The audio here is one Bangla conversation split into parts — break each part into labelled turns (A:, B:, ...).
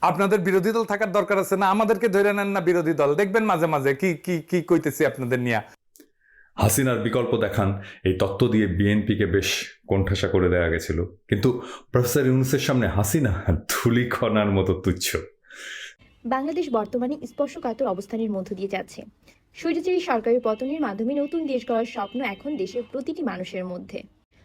A: আপনাদের বিরোধী দল থাকার দরকার আছে না? আমাদেরকে ধরে নেন না বিরোধী দল। দেখবেন মাঝে মাঝে কি কি কি কইতেছি আপনাদের নিয়ে।
B: হাসিনার বিকল্প দেখান। এই তত্ত্ব দিয়ে বিএনপিকে বেশ কোণঠাসা করে দেওয়া গেছিল। কিন্তু প্রফেসর ইউনুসের সামনে হাসিনা ধুলি খনার মতো তুচ্ছ।
C: বাংলাদেশ বর্তমানে স্পর্শকাতর অবস্থানের মধ্য দিয়ে যাচ্ছে। স্বৈরাচারী সরকারের পতনের মাধ্যমে নতুন দেশ গড়ার স্বপ্ন এখন দেশের প্রতিটি মানুষের মধ্যে।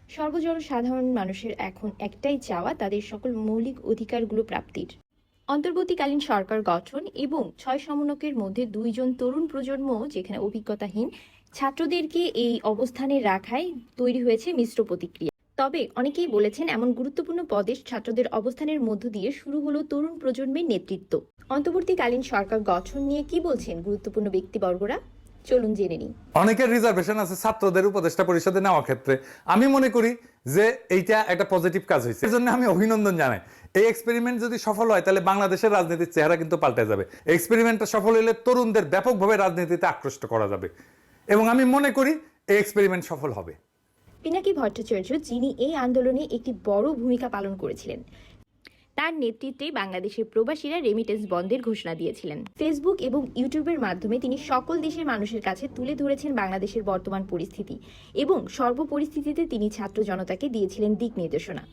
C: সর্বজন সাধারণ মানুষের এখন একটাই চাওয়া তাদের সকল মৌলিক অধিকারগুলো প্রাপ্তির। অন্তর্বর্তীকালীন সরকার গঠন এবং ছয় সমনকের মধ্যে দুইজন তরুণ প্রজন্ম যেখানে অভিজ্ঞতাহীন, ছাত্রদেরকে এই অবস্থানে রাখায় তৈরি হয়েছে মিশ্র প্রতিক্রিয়া। তবে অনেকেই বলেছেন এমন গুরুত্বপূর্ণ পদে ছাত্রদের অবস্থানের মধ্য দিয়ে শুরু হলো তরুণ প্রজন্মের নেতৃত্ব। অন্তর্বর্তীকালীন সরকার গঠন নিয়ে কি বলছেন গুরুত্বপূর্ণ ব্যক্তিবর্গরা? চলুন জেনে নিই।
A: অনেকের রিজার্ভেশন আছে ছাত্রদের উপদেষ্টা পরিষদে নেওয়া ক্ষেত্রে। আমি মনে করি যে এইটা একটা পজিটিভ কাজ হয়েছে। এই জন্য আমি অভিনন্দন জানাই। এই এক্সপেরিমেন্ট যদি সফল হয় তাহলে বাংলাদেশের রাজনীতির চেহারা কিন্তু পাল্টে যাবে। এক্সপেরিমেন্টটা সফল হলে তরুণদের ব্যাপকভাবে রাজনীতিতে আকৃষ্ট করা যাবে। এবং আমি মনে করি এই এক্সপেরিমেন্ট সফল হবে।
C: পিনাকি ভট্টাচার্য যিনি এই আন্দোলনে একটি বড় ভূমিকা পালন করেছিলেন তার নেতৃত্বে বাংলাদেশের প্রবাসীরা রেমিটেন্স বন্ধের ঘোষণা দিয়েছিলেন। ফেসবুক এবং ইউটিউবের মাধ্যমে তিনি সকল দেশের মানুষের কাছে তুলে ধরেছেন বাংলাদেশের বর্তমান পরিস্থিতি এবং সর্বপরিস্থিতিতে তিনি ছাত্র জনতাকে দিয়েছিলেন দিক নির্দেশনা।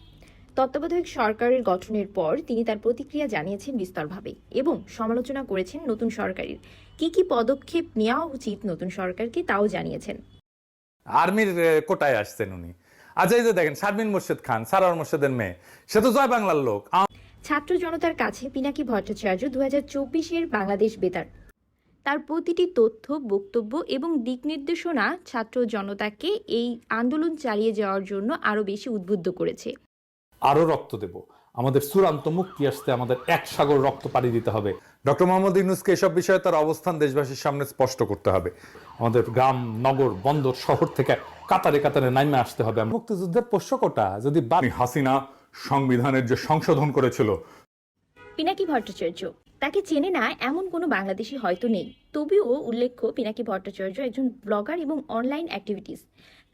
C: তত্ত্বাবধায়ক সরকারের গঠনের পর তিনি তার প্রতিক্রিয়া জানিয়েছেন বিস্তরভাবে এবং সমালোচনা করেছেন নতুন সরকারের। কি কি পদক্ষেপ নেওয়া উচিত নতুন সরকারকে তাও জানিয়েছেন।
A: আর্মির কোটায় আসছেন উনি। আচ্ছা এই যে দেখেন, শারমিন মোর্শেদ খান সারার মোর্শেদের মেয়ে। সে তো জয় বাংলার লোক।
C: ছাত্র জনতার কাছে পিনাকি ভট্টাচার্য দু হাজার চব্বিশের বাংলাদেশ বেতার। তার প্রতিটি তথ্য, বক্তব্য এবং দিক নির্দেশনা ছাত্র জনতাকে এই আন্দোলন চালিয়ে যাওয়ার জন্য আরও বেশি উদ্বুদ্ধ করেছে।
A: আরও রক্ত দেব। আমাদের চূড়ান্ত মুক্তি আসতে আমাদের এক সাগর রক্ত পাড়ি দিতে হবে। ডক্টর মোহাম্মদ ইউনুসকে এসব বিষয়ে তার অবস্থান দেশবাসীর সামনে স্পষ্ট করতে হবে। আমাদের গ্রাম, নগর, বন্দর, শহর থেকে কাতারে কাতারে নাইমে আসতে হবে। মুক্তিযুদ্ধের পোষ্যকটা যদি হাসিনা সংবিধানের যে সংশোধন করেছিল।
C: পিনাকি ভট্টাচার্য তাকে চেনে না এমন কোনো বাংলাদেশি হয়তো নেই। তবুও উল্লেখ্য পিনাকি ভট্টাচার্য একজন ব্লগার এবং অনলাইন অ্যাক্টিভিটিস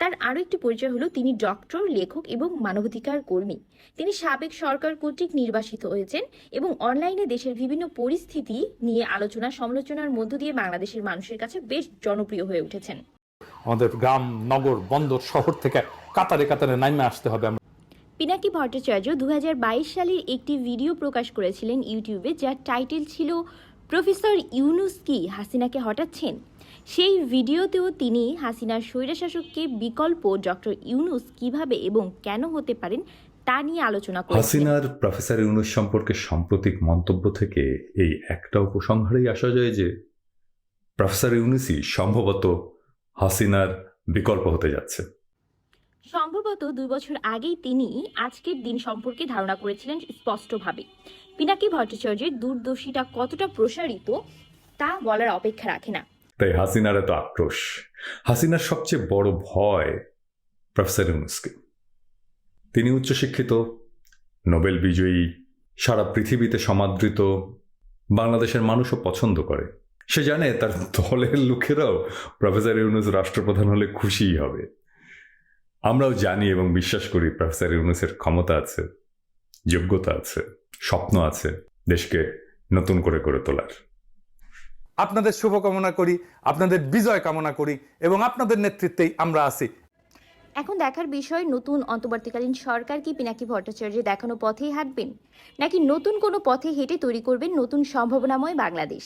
C: তার আরও একটি পরিচয় হলো তিনি ডক্টর লেখক এবং মানবাধিকার কর্মী। তিনি সাবেক সরকার কর্তৃক নির্বাসিত হয়েছেন এবং অনলাইনে দেশের বিভিন্ন পরিস্থিতি নিয়ে আলোচনা সমালোচনার মধ্য দিয়ে বাংলাদেশের মানুষের কাছে বেশ জনপ্রিয় হয়ে উঠেছেন।
A: আমাদের গ্রাম নগর বন্দর শহর থেকে কাতারে কাতারে নাইমে আসতে হবে
C: পিনাকি ভট্টাচার্য দুহাজার বাইশ সালের একটি ভিডিও প্রকাশ করেছিলেন ইউটিউবে, যার টাইটেল ছিল প্রফেসর ইউনুস কি হাসিনাকে হটাচ্ছেন। সেই ভিডিওতেও তিনি হাসিনার স্বৈরশাসককে বিকল্প ডক্টর ইউনুস কীভাবে এবং কেন হতে পারেন তা নিয়ে আলোচনা করেছেন
B: হাসিনার প্রফেসর ইউনুস সম্পর্কে সাম্প্রতিক মন্তব্য থেকে এই একটা উপসংহারেই আসা যায় যে প্রফেসর ইউনুসই সম্ভবত হাসিনার বিকল্প হতে যাচ্ছে।
C: সম্ভবত দুই বছর আগেই তিনি আজকের দিন সম্পর্কে ধারণা করেছিলেন স্পষ্টভাবে। পিনাকি ভট্টাচার্যের দূরদর্শিতা কতটা প্রসারিত তা বলার অপেক্ষা রাখে না।
B: তাই হাসিনার এত আক্রোশ। হাসিনার সবচেয়ে বড় ভয় প্রফেসর ইউনুসকে। তিনি উচ্চশিক্ষিত, নোবেল বিজয়ী, সারা পৃথিবীতে সমাদৃত, বাংলাদেশের মানুষও পছন্দ করে। সে জানে তার দলের লোকেরাও প্রফেসর ইউনুস রাষ্ট্রপ্রধান হলে খুশিই হবে। আমরাও জানি এবং বিশ্বাস করি প্রফেসর ইউনুসের ক্ষমতা আছে যোগ্যতা আছে স্বপ্ন আছে দেশকে নতুন করে করে তোলার।
A: আপনাদের শুভকামনা করি আপনাদের বিজয় কামনা করি এবং আপনাদের নেতৃত্বেই আমরা আছি।
C: এখন দেখার বিষয় নতুন অন্তর্বর্তীকালীন সরকার কি পিনাকি ভট্টাচার্যের দেখানো পথেই হাঁটবেন? নাকি নতুন কোনো পথে হেঁটে তৈরি করবেন নতুন সম্ভাবনাময় বাংলাদেশ?